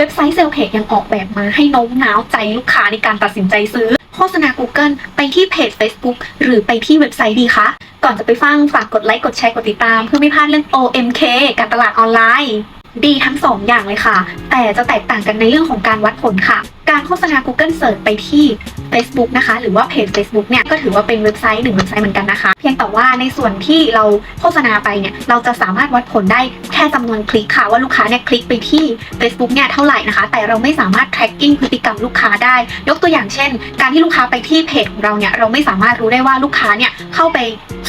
เว็บไซต์เซลเพจยังออกแบบมาให้โน้มน้าวใจลูกค้าในการตัดสินใจซื้อ โฆษณา Google ไปที่เพจ Facebook หรือไปที่เว็บไซต์ดีคะ ก่อนจะไปฟังฝากกดไลค์ กดแชร์ กดติดตาม เพื่อไม่พลาดเรื่อง OMK การตลาดออนไลน์ ดีทั้งสองอย่างเลยค่ะ แต่จะแตกต่างกันในเรื่องของการวัดผลค่ะ การโฆษณา Google Search ไปที่ Facebook นะคะ หรือว่าเพจ Facebook เนี่ยก็ถือว่าเป็นเว็บไซต์หนึ่งเว็บไซต์เหมือนกันนะคะ เพียงแต่ว่าในส่วนที่เราโฆษณาไปเนี่ยเราจะสามารถวัดผลได้แค่จำนวนคลิกค่ะ ว่าลูกค้าเนี่ยคลิกไปที่ Facebook เนี่ยเท่าไหร่นะคะ แต่เราไม่สามารถ tracking พฤติกรรมลูกค้าได้ ยกตัวอย่างเช่น การที่ลูกค้าไปที่เพจของเราเนี่ยเราไม่สามารถรู้ได้ว่าลูกค้าเนี่ยเข้าไป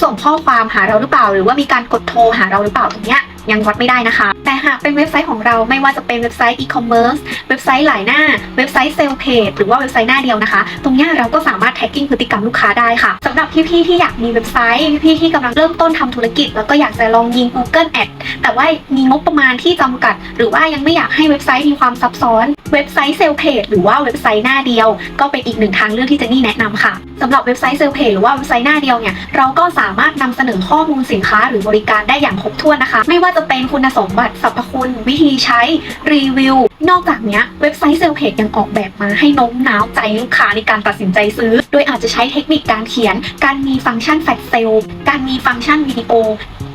ส่งข้อความหาเราหรือเปล่า หรือว่ามีการกดโทรหาเราหรือเปล่าตรงเนี้ยยังวัดไม่ได้นะคะ แต่หากเป็นเว็บไซต์ของเราไม่ว่าจะเป็นเว็บไซต์ e-commerce เว็บไซต์หลายหน้า เว็บไซต์เซลล์เพจหรือว่าเว็บไซต์หน้าเดียวนะคะ ตรงนี้เราก็สามารถ tracking พฤติกรรมลูกค้าได้ค่ะสำหรับพี่ๆที่อยากมีเว็บไซต์พี่ๆที่กำลังเริ่มต้นทำธุรกิจ แล้วก็อยากจะลองยิง Google Ad แต่ว่ามีงบประมาณที่จำกัด หรือว่ายังไม่อยากให้เว็บไซต์มีความซับซ้อน เว็บไซต์เซลล์เพจหรือว่าเว็บไซต์หน้าเดียว ก็เป็นอีกหนึ่งทางเลือกที่จนนี่แนะนำค่ะสำหรับเว็บไซต์เซลล์เพจหรือว่าเว็บไซต์หน้าเดียวเนี่ยเราก็สามารถนำเสนอข้อมูลสินค้าหรือบริการได้อย่างครบถ้วนนะคะ ไม่ว่าจะเป็นคุณสมบัติสรรพคุณวิธีใช้รีวิว นอกจากนี้เว็บไซต์เซลเพจยังออกแบบมาให้โน้มน้าวใจลูกค้าในการตัดสินใจซื้อ โดยอาจจะใช้เทคนิคการเขียน การมีฟังก์ชันแฟลชเซล์การมีฟังก์ชันวิดีโอ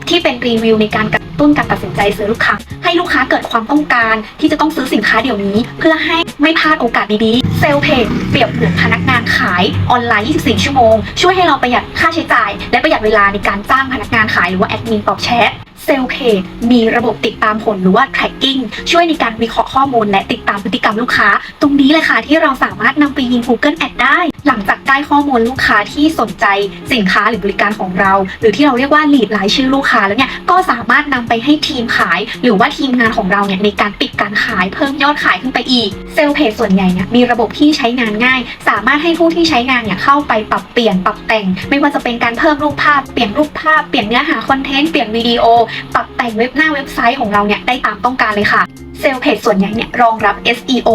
ที่เป็นรีวิวในการกระตุ้นการตัดสินใจซื้อลูกค้า ให้ลูกค้าเกิดความต้องการที่จะต้องซื้อสินค้าเดี๋ยวนี้ เพื่อให้ไม่พลาดโอกาสดีๆเซลเพจเปรียบเหมือนพนักงานขายออนไลน์ 24 ชั่วโมง ช่วยให้เราประหยัดค่าใช้จ่าย และประหยัดเวลาในการจ้างพนักงานขายหรือว่าแอดมินตอบแชท เซลเพจมีระบบติดตามผลหรือว่า tracking ช่วยในการวิเคราะห์ข้อมูลและติดตามพฤติกรรมลูกค้า ตรงนี้เลยค่ะที่เราสามารถนำไปยิง Google Ad ได้ หลังจากได้ข้อมูลลูกค้าที่สนใจสินค้าหรือบริการของเรา หรือที่เราเรียกว่า lead รายชื่อลูกค้าแล้วเนี่ยก็สามารถนำไปให้ทีมขาย หรือว่าทีมงานของเราเนี่ยในการปิดการขายเพิ่มยอดขายขึ้นไปอีกเซลเพจส่วนใหญ่เนี่ยมีระบบที่ใช้งานง่าย สามารถให้ผู้ที่ใช้งานเนี่ยเข้าไปปรับเปลี่ยนปรับแต่ง ไม่ว่าจะเป็นการเพิ่มรูปภาพเปลี่ยนรูปภาพเปลี่ยนเนื้อหาคอนเทนต์เปลี่ยนวิดีโอปรับแต่งเว็บหน้าเว็บไซต์ของเราเนี่ยได้ตามต้องการเลยค่ะ ซลเพจส่วนใหญ่เนี่ยรองรับ SEO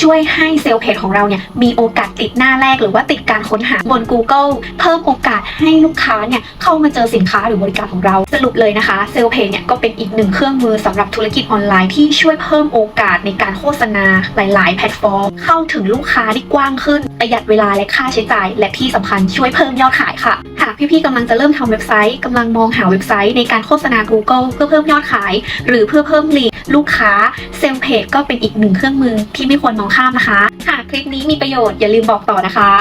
ช่วยให้เซลเพจของเราเนี่ยมีโอกาสติดหน้าแรกหรือว่าติดการค้นหาบน Google เพิ่มโอกาสให้ลูกค้าเนี่ยเข้ามาเจอสินค้าหรือบริการของเราสรุปเลยนะคะเซลเพจเนี่ยก็เป็นอีกหนึ่งเครื่องมือสำหรับธุรกิจออนไลน์ที่ช่วยเพิ่มโอกาสในการโฆษณาหลาย ๆ แพลตฟอร์ม เข้าถึงลูกค้าที่กว้างขึ้น ประหยัดเวลาและค่าใช้จ่าย และที่สำคัญช่วยเพิ่มยอดขายค่ะหากพี่ ๆกำลังจะเริ่มทำเว็บไซต์กำลังมองหาเว็บไซต์ในการโฆษณา Google เพื่อเพิ่มยอดขาย หรือเพื่อเพิ่มลีด ลูกค้าเซลเพจก็เป็นอีกหนึ่งเครื่องมือที่ไม่ควรมองข้ามนะคะ หากคลิปนี้มีประโยชน์อย่าลืมบอกต่อนะคะ